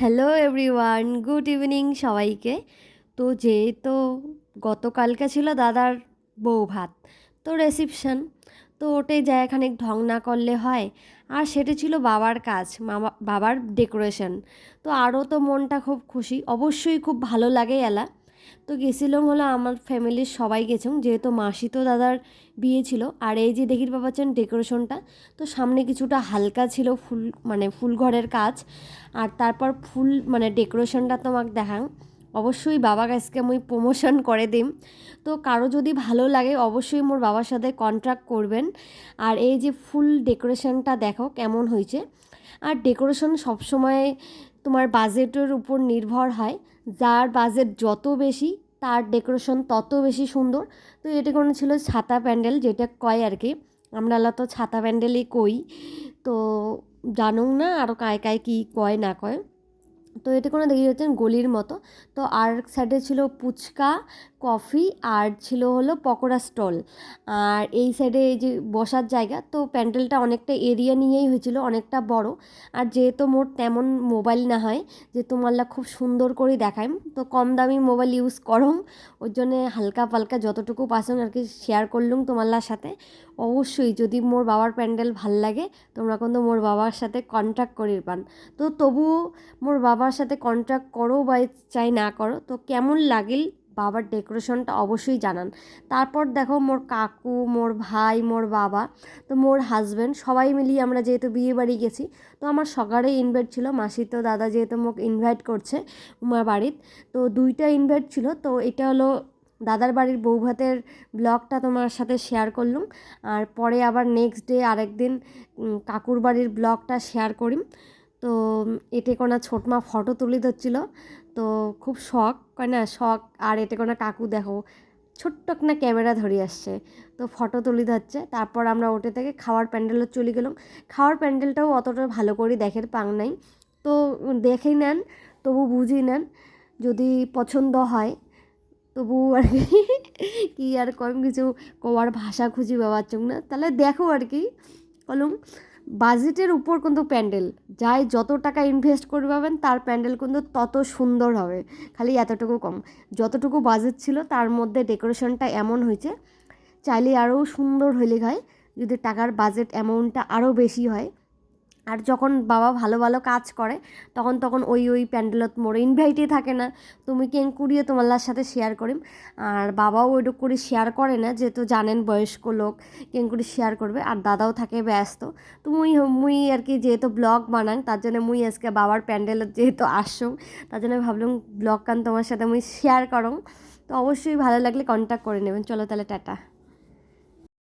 Hello everyone good evening সবাইকে। তো যেহেতু গতকালকে ছিল দাদার বউ ভাত, তো রেসিপশন তো ওটাই এখানে ঢং না করলে হয়। আর সেটা ছিল বাবার কাজ, মামা, বাবার ডেকোরেশন তো আরও তো মনটা খুব খুশি। অবশ্যই খুব ভালো লাগে এলা। তো গেছিলাম হলো আমার ফ্যামিলির সবাই গেছিলাম, যেহেতু মাসি তো দাদার বিয়ে ছিল। আর এই যে দেখির পাচ্ছেন ডেকোরেশনটা, তো সামনে কিছুটা হালকা ছিল ফুল মানে ফুল ঘরের কাজ। আর তারপর ফুল মানে ডেকোরেশনটা তোমাকে দেখাং অবশ্যই বাবা কাছকে মুই প্রমোশন করে দিম। তো কারও যদি ভালো লাগে, অবশ্যই মোর বাবার সাথে কন্ট্রাক্ট করবেন। আর এই যে ফুল ডেকোরেশনটা দেখো কেমন হয়েছে। আর ডেকোরেশন সবসময় তোমার বাজেটের উপর নির্ভর হয়। যার বাজেট যত বেশি, তার ডেকোরেশন তত বেশি সুন্দর। তো এটা কোনো ছিল ছাতা প্যান্ডেল, যেটা কয় আর কি? আমরা তো ছাতা প্যান্ডেলই কই। তো জানো না আরও কায় কায় কী কয় না কয়। তো এটা কোনো দেখি হচ্ছেন গলির মতো। তো আর সাইডে ছিল ফুচকা কফি আর ছিল হলো পকোড়া স্টল। আর এই সাইডে এই যে বসার জায়গা, তো প্যান্ডেলটা অনেকটা এরিয়া নিয়েই হয়েছিল, অনেকটা বড়। আর যেহেতু মোট তেমন মোবাইল না হয়, যে তোমারলা খুব সুন্দর করে দেখাইম তো কম দামি মোবাইল ইউজ করম ওর জন্যে হালকা পালকা যতটুকু পাসন আর কি শেয়ার করলুম তোমারলার সাথে। অবশ্যই যদি মোর বাবার প্যান্ডেল ভালো লাগে, তোমরা কিন্তু মোর বাবার সাথে কন্ট্যাক্ট করির পান। তো তবুও মোর বাবার সাথে কন্ট্যাক্ট করো বা চাই না করো। তো কেমন লাগিল বাবার ডেকোরেশনটা অবশ্যই জানান। তারপর দেখো মোর কাকু, মোর ভাই, মোর বাবা, তো মোর হাজব্যান্ড সবাই মিলিয়ে আমরা যেহেতু বিয়ে বাড়ি গেছি, তো আমার সকালে ইনভাইট ছিল, মাসি তো দাদা যেহেতু মোক ইনভাইট করছে উমার বাড়ির তো দুইটা ইনভাইট ছিল, তো এটা হলো দাদার বাড়ির বউ ভাতের ব্লগটা তোমার সাথে শেয়ার করলুম, আর পরে আবার নেক্সট ডে আরেকদিন কাকুর বাড়ির ব্লগটা শেয়ার করিম, তো এতে কোনো ছোটমা ফটো তুলে ধরছিল তো খুব শখ, কয় না, শখ আর এতে কোনো কাকু দেখো, ছোট্ট না ক্যামেরা ধরে আসছে। তো ফটো তুলে ধরছে, তারপর আমরা ওটে থেকে খাওয়ার প্যান্ডেলে চলে গেলাম। খাওয়ার প্যান্ডেলটাও অতটা ভালো করে দেখের পাং নাই। তো দেখেই নেন, তবু বুঝি নেন, যদি পছন্দ হয়, তবু আর কি আর কম কিছু কবার ভাষা খুঁজি বাবার চোখ না। তাহলে দেখো আর কি কলম বাজেটের উপর কিন্তু প্যান্ডেল। যাই যত টাকা ইনভেস্ট করে পাবেন, তার প্যান্ডেল কিন্তু তত সুন্দর হবে। খালি এতটুকু কম। যতটুকু বাজেট ছিল, তার মধ্যে ডেকোরেশনটা এমন হয়েছে, চাইলে আরও সুন্দর হলে হয়। যদি টাকার বাজেট অ্যামাউন্টটা আরও বেশি হয় আর যখন বাবা ভালো ভালো কাজ করে, তখন তখন ওই ওই প্যান্ডেলত মোর ইনভাইটই থাকে না। তুমি কেন কুড়িয়ে তোমার সাথে শেয়ার করিম? আর বাবাও ওইটুক করে শেয়ার করে না, যেহেতু জানেন বয়স্ক লোক কেন করে শেয়ার করবে? আর দাদাও থাকে ব্যস্ত। তো মুই মুই আর কি যেহেতু ব্লগ বানাং, তার জন্য মুই আজকে বাবার প্যান্ডেলত যেহেতু আসম তার জন্য ভাবলাম ব্লগ কান তোমার সাথে মুই শেয়ার করো। তো অবশ্যই ভালো লাগলে কন্ট্যাক্ট করে নেবেন। চলো তাহলে, টাটা।